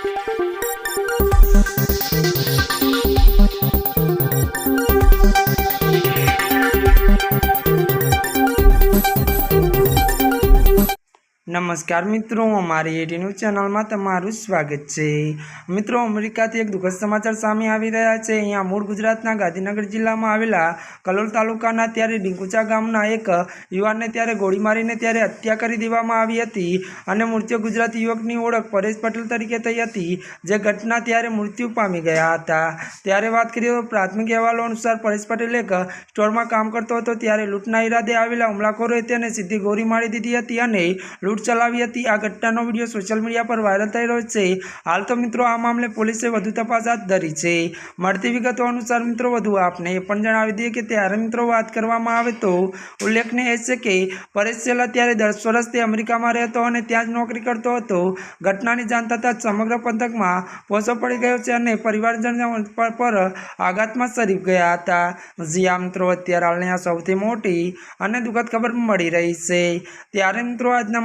Thank you. નમસ્કાર મિત્રો, અમારી એટી ન્યૂઝ ચેનલમાં તમારું સ્વાગત છે. મિત્રો, અમેરિકાથી એક દુઃખદ સમાચાર સામે આવી રહ્યા છે. અહીંયા મૂળ ગુજરાતના ગાંધીનગર જિલ્લામાં આવેલા કલોલ તાલુકાના ત્યારે ડીંકુચા ગામના એક યુવાનને ત્યારે ગોળી મારીને ત્યારે હત્યા કરી દેવામાં આવી હતી અને મૃત્યુ ગુજરાતી યુવકની ઓળખ પરેશ પટેલ તરીકે થઈ હતી. જે ઘટના ત્યારે મૃત્યુ પામી ગયા હતા. ત્યારે વાત કરીએ તો પ્રાથમિક અહેવાલો અનુસાર પરેશ પટેલ એક સ્ટોરમાં કામ કરતો હતો. ત્યારે લૂંટના ઈરાદે આવેલા હુમલાખોરોએ તેને સીધી ગોળી મારી દીધી હતી અને લૂંટ ચલાવી હતી. આ ઘટનાનો વીડિયો સોશિયલ મીડિયા પર વાયરલ થઈ રહ્યો છે. હાલ તો મિત્રો આ મામલે પોલીસે વધુ તપાસ હાથ ધરી છે. મળતી વિગતો અનુસાર મિત્રો વધુ આપને એ પણ જણાવી દઈએ કે ત્યારે મિત્રો વાત કરવામાં આવે તો ઉલ્લેખનીય છે કે પરેશ છેલ્લા ત્યારે દસ વર્ષથી અમેરિકામાં રહેતો અને ત્યાં જ નોકરી કરતો હતો. ઘટનાની જાણ થતાં સમગ્ર પંથકમાં પોસો પડી ગયો છે અને પરિવારજન પર આઘાતમાં શરીફ ગયા હતા. જી મિત્રો, અત્યારે હાલની આ સૌથી મોટી અને દુઃખદ ખબર મળી રહી છે. ત્યારે મિત્રો આજના